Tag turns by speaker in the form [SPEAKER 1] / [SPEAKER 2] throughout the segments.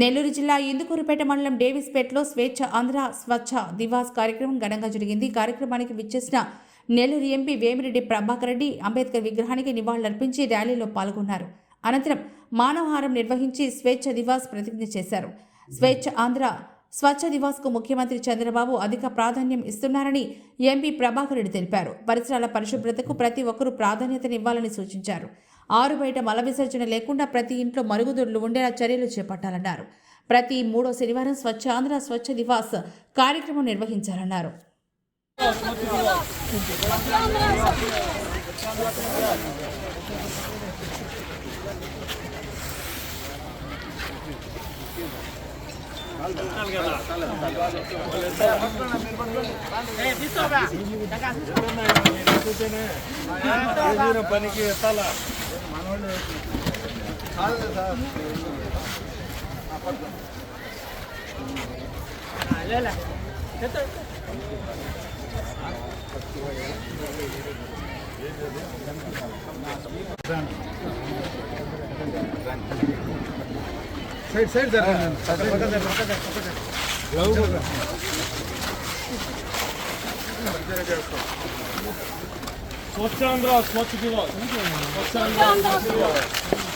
[SPEAKER 1] నెల్లూరు జిల్లా ఇందుకూరుపేట మండలం డేవిస్పేటలో స్వేచ్ఛ ఆంధ్ర స్వచ్ఛ దివాస్ కార్యక్రమం ఘనంగా జరిగింది. కార్యక్రమానికి విచ్చేసిన నెల్లూరు ఎంపీ వేమిరెడ్డి ప్రభాకర్ రెడ్డి అంబేద్కర్ విగ్రహానికి నివాళులర్పించి ర్యాలీలో పాల్గొన్నారు. అనంతరం మానవహారం నిర్వహించి స్వేచ్ఛ దివాస్ ప్రతిజ్ఞ చేశారు. స్వేచ్ఛ ఆంధ్ర స్వచ్ఛ దివాస్కు ముఖ్యమంత్రి చంద్రబాబు అధిక ప్రాధాన్యం ఇస్తున్నారని ఎంపీ ప్రభాకర్ రెడ్డి తెలిపారు. పరిసరాల పరిశుభ్రతకు ప్రతి ఒక్కరూ ప్రాధాన్యతనివ్వాలని సూచించారు. ఆరు బయట మల విసర్జన లేకుండా ప్రతి ఇంట్లో మరుగుదొడ్లు ఉండేలా చర్యలు చేపట్టాలన్నారు. ప్రతి మూడో శనివారం స్వచ్ఛ ఆంధ్ర స్వచ్ఛ దివాస్ కార్యక్రమం నిర్వహించాలన్నారు.
[SPEAKER 2] పనికి Sir, sir, స్వచ్ఛాంధ్ర స్వచ్ఛ దివాస్ స్వచ్ఛాంధ్ర స్వచ్ఛ దివాస్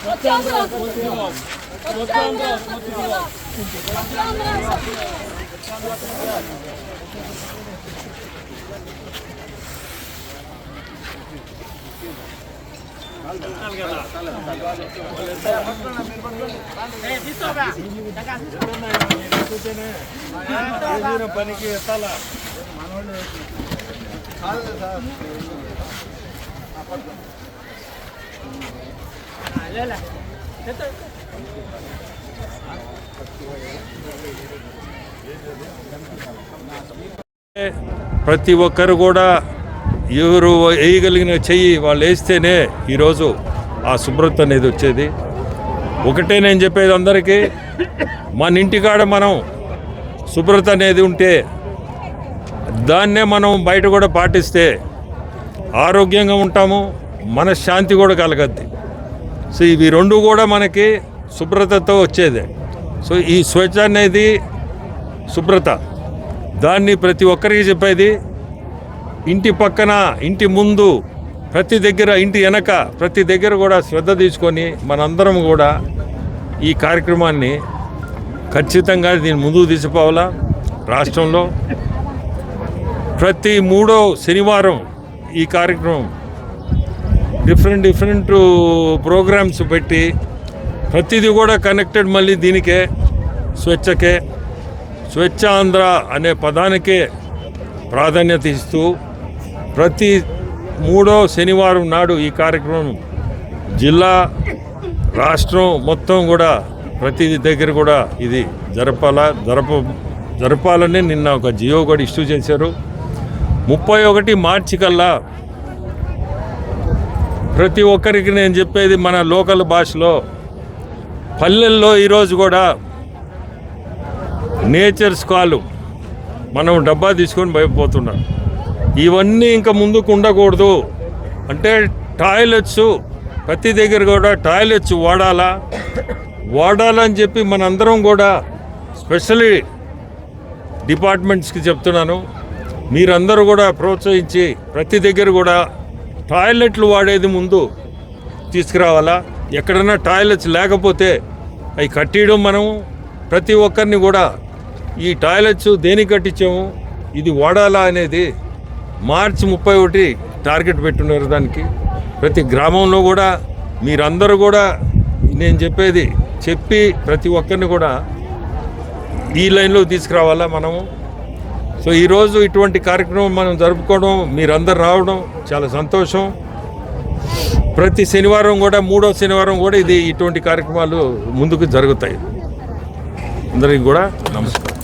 [SPEAKER 2] స్వచ్ఛాంధ్ర స్వచ్ఛ దివాస్ స్వచ్ఛాంధ్ర స్వచ్ఛ దివాస్ పనికి ఎత్తాలా
[SPEAKER 3] ప్రతి ఒక్కరు కూడా ఎవరు వేయగలిగిన చెయ్యి వాళ్ళు వేస్తేనే ఈరోజు ఆ శుభ్రత అనేది వచ్చేది. ఒకటే నేను చెప్పేది అందరికీ మన ఇంటికాడ మనం శుభ్రత అనేది ఉంటే దాన్నే మనం బయట కూడా పాటిస్తే ఆరోగ్యంగా ఉంటాము మనశ్శాంతి కూడా కలగద్ది. సో ఇవి రెండు కూడా మనకి శుభ్రతతో వచ్చేదే. సో ఈ స్వచ్ఛ అనేది శుభ్రత. దాన్ని ప్రతి ఒక్కరికి చెప్పేది ఇంటి పక్కన ఇంటి ముందు ప్రతి దగ్గర ఇంటి వెనక ప్రతి దగ్గర కూడా శ్రద్ధ తీసుకొని మనందరం కూడా ఈ కార్యక్రమాన్ని ఖచ్చితంగా దీన్ని ముందుకు తీసుకుపోవాలా? రాష్ట్రంలో ప్రతి మూడో శనివారం ఈ కార్యక్రమం డిఫరెంట్ డిఫరెంట్ ప్రోగ్రామ్స్ పెట్టి ప్రతిదీ కూడా కనెక్టెడ్ మళ్ళీ దీనికే స్వచ్ఛకే స్వచ్ఛ ఆంధ్ర అనే పదానికే ప్రాధాన్యత ఇస్తూ ప్రతి మూడో శనివారం నాడు ఈ కార్యక్రమం జిల్లా రాష్ట్రం మొత్తం కూడా ప్రతి దగ్గర కూడా ఇది జరపాలా జరప జరపాలని నిన్న ఒక జియో కూడా ఇష్యూ చేశారు. ముప్పై ఒకటి మార్చి కల్లా ప్రతి ఒక్కరికి నేను చెప్పేది మన లోకల్ భాషలో పల్లెల్లో ఈరోజు కూడా నేచర్స్ కాలు మనం డబ్బా తీసుకొని భయపోతున్నాం ఇవన్నీ ఇంకా ముందుకు ఉండకూడదు. అంటే టాయిలెట్స్ ప్రతి దగ్గర కూడా టాయిలెట్స్ వాడాలా? వాడాలని చెప్పి మనందరం కూడా స్పెషల్లీ డిపార్ట్మెంట్స్కి చెప్తున్నాను. మీరందరూ కూడా ప్రోత్సహించి ప్రతి దగ్గర కూడా టాయిలెట్లు వాడేది ముందు తీసుకురావాలా? ఎక్కడన్నా టాయిలెట్స్ లేకపోతే అవి కట్టియడం మనము ప్రతి ఒక్కరిని కూడా ఈ టాయిలెట్స్ దేనికి కట్టించాము ఇది వాడాలా అనేది మార్చి ముప్పై ఒకటి టార్గెట్ పెట్టున్నారు దానికి. ప్రతి గ్రామంలో కూడా మీరందరూ కూడా నేను చెప్పేది చెప్పి ప్రతి ఒక్కరిని కూడా ఈ లైన్లో తీసుకురావాలా మనము? సో ఈరోజు ఇటువంటి కార్యక్రమం మనం జరుపుకోవడం మీరందరు రావడం చాలా సంతోషం. ప్రతి శనివారం కూడా మూడో శనివారం కూడా ఇది ఇటువంటి కార్యక్రమాలు ముందుకు జరుగుతాయి. అందరికీ కూడా నమస్కారం.